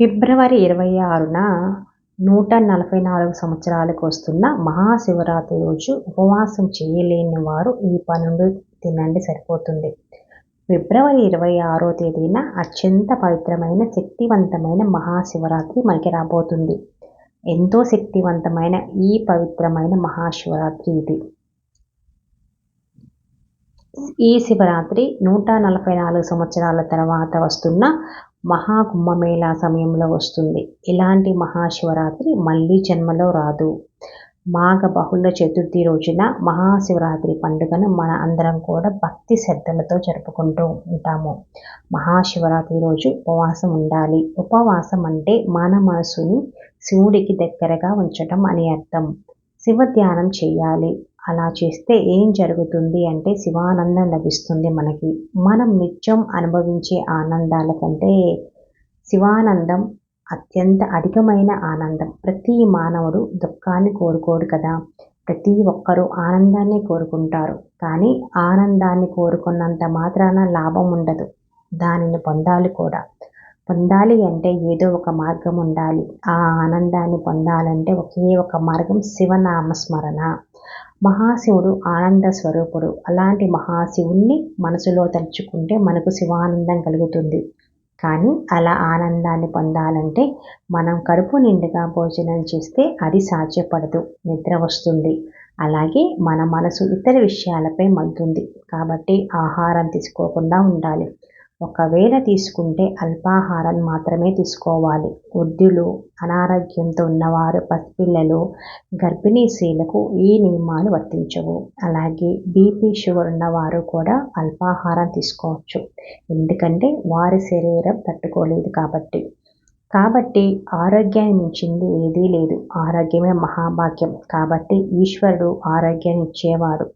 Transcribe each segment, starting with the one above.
ఫిబ్రవరి ఇరవై ఆరున నూట నలభై నాలుగు సంవత్సరాలకు వస్తున్న మహాశివరాత్రి రోజు ఉపవాసం చేయలేని వారు ఈ పనులు తినండి సరిపోతుంది. ఫిబ్రవరి ఇరవై ఆరో తేదీన అత్యంత పవిత్రమైన శక్తివంతమైన మహాశివరాత్రి మనకి రాబోతుంది. ఎంతో శక్తివంతమైన ఈ పవిత్రమైన మహాశివరాత్రి ఇది. ఈ శివరాత్రి నూట నలభై నాలుగు సంవత్సరాల తర్వాత వస్తున్న మహాకుంభమేళా సమయంలో వస్తుంది. ఇలాంటి మహాశివరాత్రి మళ్ళీ జన్మలో రాదు. మాఘ బహుళ చతుర్థి రోజున మహాశివరాత్రి పండుగను మన అందరం కూడా భక్తి శ్రద్ధలతో జరుపుకుంటూ ఉంటాము. మహాశివరాత్రి రోజు ఉపవాసం ఉండాలి. ఉపవాసం అంటే మన మనసుని శివుడికి దగ్గరగా ఉంచటం అని అర్థం. శివ ధ్యానం చేయాలి. అలా చేస్తే ఏం జరుగుతుంది అంటే శివానందం లభిస్తుంది మనకి. మనం నిత్యం అనుభవించే ఆనందాల కంటే శివానందం అత్యంత అధికమైన ఆనందం. ప్రతి మానవుడు దుఃఖాన్ని కోరుకోడు కదా. ప్రతి ఒక్కరూ ఆనందాన్ని కోరుకుంటారు. కానీ ఆనందాన్ని కోరుకున్నంత మాత్రాన లాభం ఉండదు. దానిని పొందాలి కూడా. పొందాలి అంటే ఏదో ఒక మార్గం ఉండాలి. ఆ ఆనందాన్ని పొందాలంటే ఒకే ఒక మార్గం శివనామస్మరణ. మహాశివుడు ఆనంద స్వరూపుడు. అలాంటి మహాశివుణ్ణి మనసులో తలుచుకుంటే మనకు శివానందం కలుగుతుంది. కానీ అలా ఆనందాన్ని పొందాలంటే మనం కడుపు నిండుగా భోజనం చేస్తే అది సాధ్యపడదు నిద్ర వస్తుంది. అలాగే మన మనసు ఇతర విషయాలపై మళ్తుంది కాబట్టి ఆహారం తీసుకోకుండా ఉండాలి. ఒకవేళ తీసుకుంటే అల్పాహారం మాత్రమే తీసుకోవాలి. వృద్ధులు అనారోగ్యంతో ఉన్నవారు పసిపిల్లలు గర్భిణీ స్త్రీలకు ఈ నియమాలు వర్తించవు. అలాగే బీపీ షుగర్ ఉన్నవారు కూడా అల్పాహారం తీసుకోవచ్చు. ఎందుకంటే వారి శరీరం తట్టుకోలేదు కాబట్టి. కాబట్టి ఆరోగ్యాన్ని మించింది ఏదీ లేదు. ఆరోగ్యమే మహాభాగ్యం. కాబట్టి ఈశ్వరుడు ఆరోగ్యాన్ని ఇచ్చేవాడు.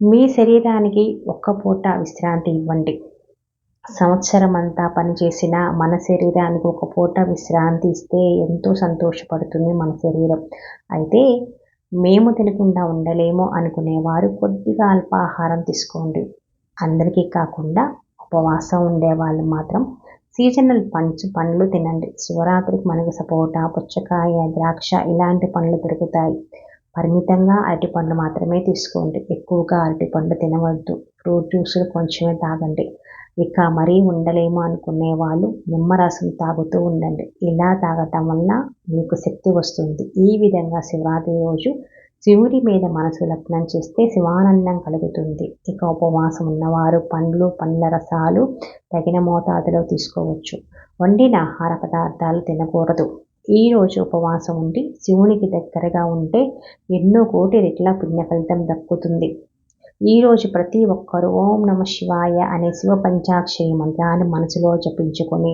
మీ శరీరానికి ఒక్క పూట విశ్రాంతి ఇవ్వండి. సంవత్సరం అంతా పనిచేసిన మన శరీరానికి ఒక పూట విశ్రాంతి ఇస్తే ఎంతో సంతోషపడుతుంది మన శరీరం. అయితే మేము తినకుండా ఉండలేము అనుకునేవారు కొద్దిగా అల్పాహారం తీసుకోండి. అందరికీ కాకుండా ఉపవాసం ఉండే వాళ్ళు మాత్రం సీజనల్ పంచు పండ్లు తినండి. శివరాత్రికి మనకు సపోటా పుచ్చకాయ ద్రాక్ష ఇలాంటి పండ్లు దొరుకుతాయి. పరిమితంగా అరటి పండ్లు మాత్రమే తీసుకోండి. ఎక్కువగా అరటి పండ్లు తినవద్దు. ఫ్రూట్ జ్యూసులు కొంచెమే తాగండి. ఇక మరీ ఉండలేము అనుకునే వాళ్ళు నిమ్మరసం తాగుతూ ఉండండి. ఇలా తాగటం వల్ల మీకు శక్తి వస్తుంది. ఈ విధంగా శివరాత్రి రోజు శివుడి మీద మనసు లగ్నం చేస్తే శివానందం కలుగుతుంది. ఇక ఉపవాసం ఉన్నవారు పండ్లు పండ్ల రసాలు తగిన మోతాదులో తీసుకోవచ్చు. వండిన ఆహార పదార్థాలు తినకూడదు. ఈ రోజు ఉపవాసం ఉండి శివునికి దగ్గరగా ఉంటే ఎన్నో కోటి రెట్ల పుణ్య ఫలితం దక్కుతుంది. ఈరోజు ప్రతి ఒక్కరూ ఓం నమ శివాయ అనే శివ పంచాక్షరి మంత్రాన్ని మనసులో జపించుకొని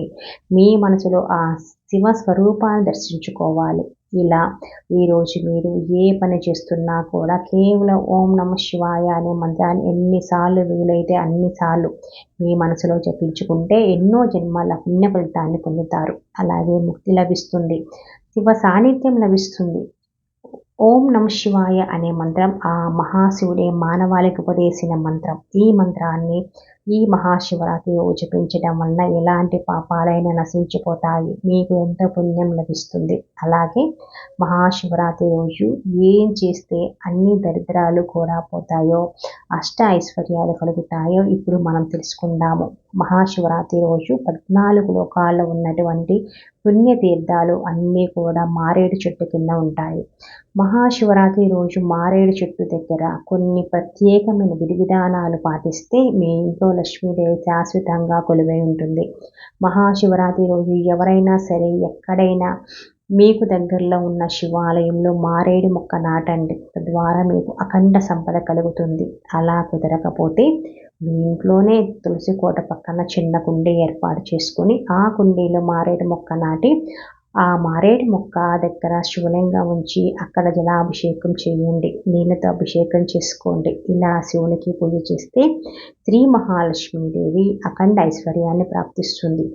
మీ మనసులో ఆ శివ స్వరూపాన్ని దర్శించుకోవాలి. ఇలా ఈరోజు మీరు ఏ పని చేస్తున్నా కూడా కేవలం ఓం నమ శివాయ అనే మంత్రాన్ని ఎన్నిసార్లు వీలైతే అన్నిసార్లు మీ మనసులో జపించుకుంటే ఎన్నో జన్మల పుణ్య ఫలితాన్ని పొందుతారు. అలాగే ముక్తి లభిస్తుంది. శివ సాన్నిధ్యం లభిస్తుంది. ఓం నమ శివాయ అనే మంత్రం ఆ మహాశివుడే మానవాళికి ఉపదేశిన మంత్రం. ఈ మంత్రాన్ని ఈ మహాశివరాత్రి రోజు పెంచడం వలన ఎలాంటి పాపాలైనా నశించిపోతాయి. మీకు ఎంతో పుణ్యం లభిస్తుంది? అలాగే మహాశివరాత్రి రోజు ఏం చేస్తే అన్ని దరిద్రాలు కూడా పోతాయో అష్ట ఐశ్వర్యాలు కలుగుతాయో ఇప్పుడు మనం తెలుసుకుందాము. మహాశివరాత్రి రోజు పద్నాలుగు లోకాల్లో ఉన్నటువంటి పుణ్యతీర్థాలు అన్నీ కూడా మారేడు చెట్టు కింద ఉంటాయి. మహాశివరాత్రి రోజు మారేడు చెట్టు దగ్గర కొన్ని ప్రత్యేకమైన విధి విధానాలు పాటిస్తే మీ ఇంట్లో లక్ష్మీదేవి శాశ్వతంగా కొలువై ఉంటుంది. మహాశివరాత్రి రోజు ఎవరైనా సరే ఎక్కడైనా మీకు దగ్గరలో ఉన్న శివాలయంలో మారేడు మొక్క నాటండి. తద్వారా మీకు అఖండ సంపద కలుగుతుంది. అలా కుదరకపోతే మీ ఇంట్లోనే తులసి కోట పక్కన చిన్న కుండీ ఏర్పాటు చేసుకొని ఆ కుండీలో మారేడు మొక్క నాటి ఆ మారేడు మొక్క దగ్గర శివలింగం ఉంచి అక్కడ జలాభిషేకం చేయండి. నీళ్ళతో అభిషేకం చేసుకోండి. ఇలా శివునికి పూజ చేస్తే శ్రీ మహాలక్ష్మీదేవి అఖండ ఐశ్వర్యాన్ని ప్రాప్తిస్తుంది.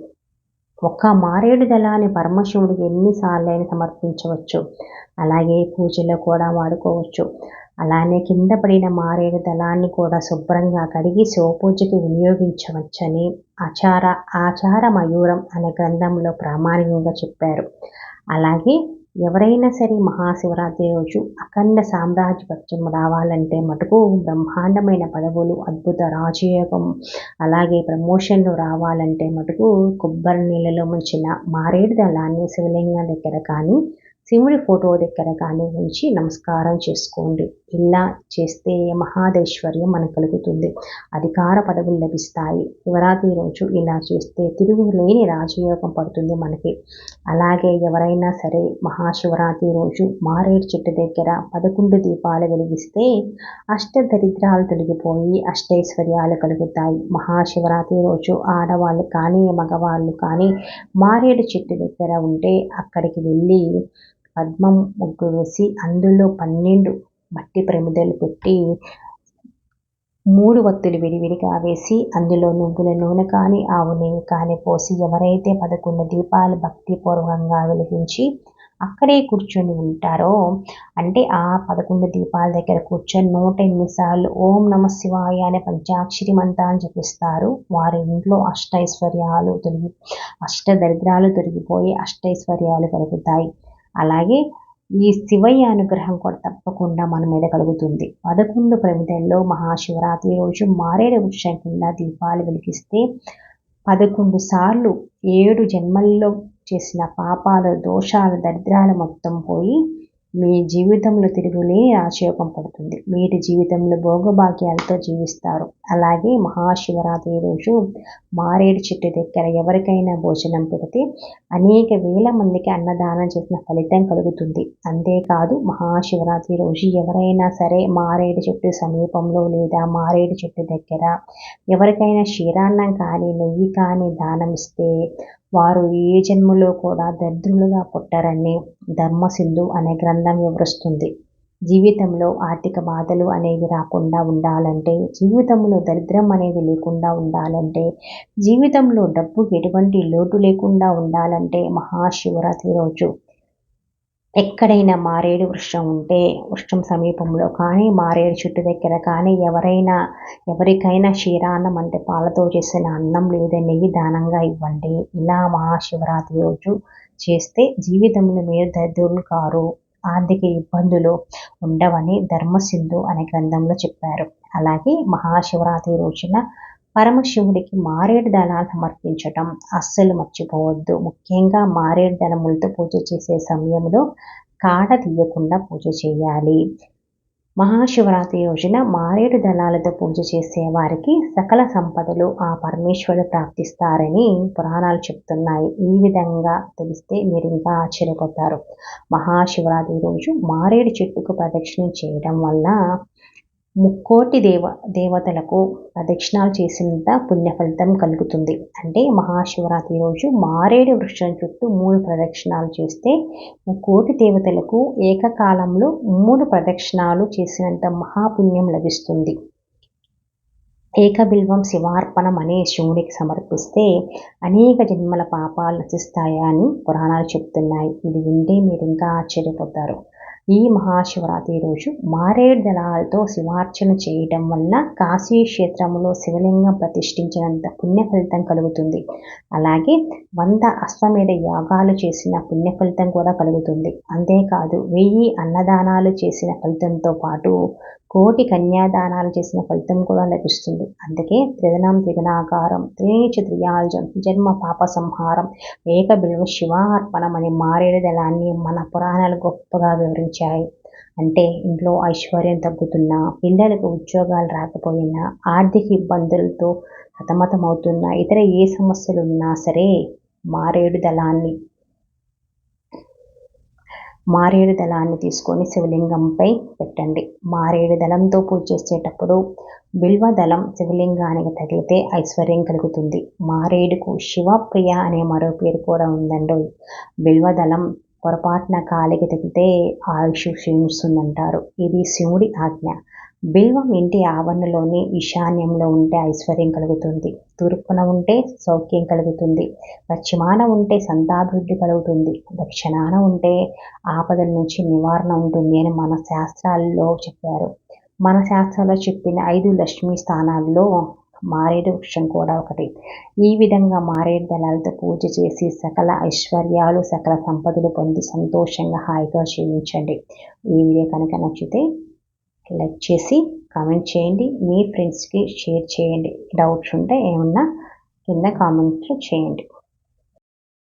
ఒక్క మారేడు దళాన్ని పరమశివుడికి ఎన్నిసార్లైనా సమర్పించవచ్చు. అలాగే పూజలో కూడా వాడుకోవచ్చు. అలానే కింద పడిన మారేడు దళాన్ని కూడా శుభ్రంగా కడిగి శివపూజకి వినియోగించవచ్చని ఆచార ఆచార మయూరం అనే గ్రంథంలో ప్రామాణికంగా చెప్పారు. అలాగే ఎవరైనా సరే మహాశివరాత్రి రోజు అఖండ సామ్రాజ్యపత్యం రావాలంటే మటుకు బ్రహ్మాండమైన పదవులు అద్భుత రాజయోగం అలాగే ప్రమోషన్లు రావాలంటే మటుకు కొబ్బరి నీళ్ళలో ముంచిన మారేడు దళాన్ని శివలింగం దగ్గర కానీ శివుడి ఫోటో దగ్గర కానీ ఉంచి నమస్కారం చేసుకోండి. ఇలా చేస్తే మహాదేశ్వర్యం మనకు కలుగుతుంది. అధికార పదవులు లభిస్తాయి. శివరాత్రి రోజు ఇలా చేస్తే తిరుగులేని రాజయోగం పడుతుంది మనకి. అలాగే ఎవరైనా సరే మహాశివరాత్రి రోజు మారేడు చెట్టు దగ్గర పదకొండు దీపాలు వెలిగిస్తే అష్ట దరిద్రాలు తొలగిపోయి అష్టైశ్వర్యాలు కలుగుతాయి. మహాశివరాత్రి రోజు ఆడవాళ్ళు కానీ మగవాళ్ళు కానీ మారేడు చెట్టు దగ్గర ఉంటే అక్కడికి వెళ్ళి పద్మం ముగ్గు వేసి అందులో పన్నెండు మట్టి ప్రమిదలు పెట్టి మూడు వత్తులు విడివిడిగా వేసి అందులో నువ్వుల నూనె కానీ ఆవు నెయ్యి కానీ పోసి ఎవరైతే పదకొండు దీపాలు భక్తిపూర్వకంగా వెలిగించి అక్కడే కూర్చొని ఉంటారో అంటే ఆ పదకొండు దీపాల దగ్గర కూర్చొని నూట ఎనిమిది సార్లు ఓం నమ శివాయ అనే పంచాక్షరి మంత్రాన్ని జపిస్తారు. వారి ఇంట్లో అష్టైశ్వర్యాలు తొలగి అష్ట దరిద్రాలు తొలగిపోయి అష్టైశ్వర్యాలు కలుగుతాయి. అలాగే ఈ శివయ్య అనుగ్రహం కూడా తప్పకుండా మన మీద కలుగుతుంది. పదకొండు ప్రమిదల్లో మహాశివరాత్రి రోజు మారేడు వృక్షం కింద దీపాలు వెలిగిస్తే పదకొండు సార్లు ఏడు జన్మల్లో చేసిన పాపాలు దోషాలు దరిద్రాలు మొత్తం పోయి మీ జీవితంలో తిరుగులేని రాజయోగం పడుతుంది మీరు జీవితంలో భోగభాగ్యాలతో జీవిస్తారు. అలాగే మహాశివరాత్రి రోజు మారేడు చెట్టు దగ్గర ఎవరికైనా భోజనం పెడితే అనేక వేల మందికి అన్నదానం చేసిన ఫలితం కలుగుతుంది. అంతేకాదు మహాశివరాత్రి రోజు ఎవరైనా సరే మారేడు చెట్టు సమీపంలో లేదా మారేడు చెట్టు దగ్గర ఎవరికైనా క్షీరాన్నం కానీ నెయ్యి కానీ దానం ఇస్తే వారు ఏ జన్మలో కూడా దరిద్రులుగా పుట్టారని ధర్మసింధు అనే గ్రంథం వివరిస్తుంది. జీవితంలో ఆర్థిక బాధలు అనేవి రాకుండా ఉండాలంటే జీవితంలో దరిద్రం అనేది లేకుండా ఉండాలంటే జీవితంలో డబ్బుకి ఎటువంటి లోటు లేకుండా ఉండాలంటే మహాశివరాత్రి రోజు. ఎక్కడైనా మారేడు వృక్షం ఉంటే వృక్షం సమీపంలో కానీ మారేడు చెట్టు దగ్గర కానీ ఎవరైనా ఎవరికైనా క్షీరాన్నం అంటే పాలతో చేసిన అన్నం లేదా నెయ్యి దానంగా ఇవ్వండి. ఇలా మహాశివరాత్రి రోజు చేస్తే జీవితంలో మీరు దరిద్రులు కారు ఆర్థిక ఇబ్బందులు ఉండవని ధర్మసింధు అనే గ్రంథంలో చెప్పారు. అలాగే మహాశివరాత్రి రోజున పరమశివుడికి మారేడు దళాలు సమర్పించటం అస్సలు మర్చిపోవద్దు. ముఖ్యంగా మారేడు దళములతో పూజ చేసే సమయంలో కాడ తీయకుండా పూజ చేయాలి. మహాశివరాత్రి రోజున మారేడు దళాలతో పూజ చేసే వారికి సకల సంపదలు ఆ పరమేశ్వరుడు ప్రాప్తిస్తారని పురాణాలు చెప్తున్నాయి. ఈ విధంగా తెలిస్తే మీరు ఇంకా ఆశ్చర్యపోతారు. మహాశివరాత్రి రోజు మారేడు చెట్టుకు ప్రదక్షిణం చేయడం వల్ల ముక్కోటి దేవ దేవతలకు ప్రదక్షిణాలు చేసినంత పుణ్య ఫలితం కలుగుతుంది. అంటే మహాశివరాత్రి రోజు మారేడు వృక్షం చుట్టూ మూడు ప్రదక్షిణాలు చేస్తే ముక్కోటి దేవతలకు ఏకకాలంలో మూడు ప్రదక్షిణాలు చేసినంత మహాపుణ్యం లభిస్తుంది. ఏకబిల్వం శివార్పణం అనే శివుడికి సమర్పిస్తే అనేక జన్మల పాపాలు నశిస్తాయని పురాణాలు చెప్తున్నాయి. ఇది వింటే మీరు ఇంకా ఆశ్చర్యపోతారు. ఈ మహాశివరాత్రి రోజు మారేడు దళాలతో శివార్చన చేయటం వల్ల కాశీ క్షేత్రంలో శివలింగం ప్రతిష్ఠించినంత పుణ్య ఫలితం కలుగుతుంది. అలాగే వంద అశ్వమేధ యాగాలు చేసిన పుణ్య ఫలితం కూడా కలుగుతుంది. అంతేకాదు వెయ్యి అన్నదానాలు చేసిన ఫలితంతో పాటు కోటి కన్యాదానాలు చేసిన ఫలితం కూడా లభిస్తుంది. అందుకే త్రిదనం త్రిగుణాకారం త్రినేచ త్రియాల్జం జన్మ పాప సంహారం ఏక బిల్వ శివార్పణం అనే మారేడు దళాన్ని మన పురాణాలు గొప్పగా వివరించాయి. అంటే ఇంట్లో ఐశ్వర్యం తగ్గుతున్నా పిల్లలకు ఉద్యోగాలు రాకపోయినా ఆర్థిక ఇబ్బందులతో సతమతమవుతున్నా ఇతర ఏ సమస్యలు ఉన్నా సరే మారేడు దళాన్ని మారేడు దళాన్ని తీసుకొని శివలింగంపై పెట్టండి. మారేడు దళంతో పూజ చేసేటప్పుడు బిల్వ దళం శివలింగానికి తగిలితే ఐశ్వర్యం కలుగుతుంది. మారేడుకు శివప్రియ అనే మరో పేరు కూడా ఉందండి. బిల్వ దళం పొరపాటున కాలికి తగిలితే ఆయుష్ క్షీణిస్తుందంటారు. ఇది శివుడి ఆజ్ఞ. బిల్వం ఇంటి ఆవరణలోని ఈశాన్యంలో ఉంటే ఐశ్వర్యం కలుగుతుంది. తూర్పున ఉంటే సౌఖ్యం కలుగుతుంది. పశ్చిమాన ఉంటే సంతాభివృద్ధి కలుగుతుంది. దక్షిణాన ఉంటే ఆపదల నుంచి నివారణ ఉంటుంది అని మన శాస్త్రాల్లో చెప్పారు. మన శాస్త్రాల్లో చెప్పిన ఐదు లక్ష్మీ స్థానాల్లో మారేడు వృక్షం కూడా ఒకటి. ఈ విధంగా మారేడు దళాలతో పూజ చేసి సకల ఐశ్వర్యాలు సకల సంపదలు పొంది సంతోషంగా హాయిగా జీవించండి. ఈ వీడియో కనుక నచ్చితే లైక్ చేసి కామెంట్ చేయండి. మీ ఫ్రెండ్స్కి షేర్ చేయండి. డౌట్స్ ఉంటే ఏమన్నా కింద కామెంట్లు చేయండి.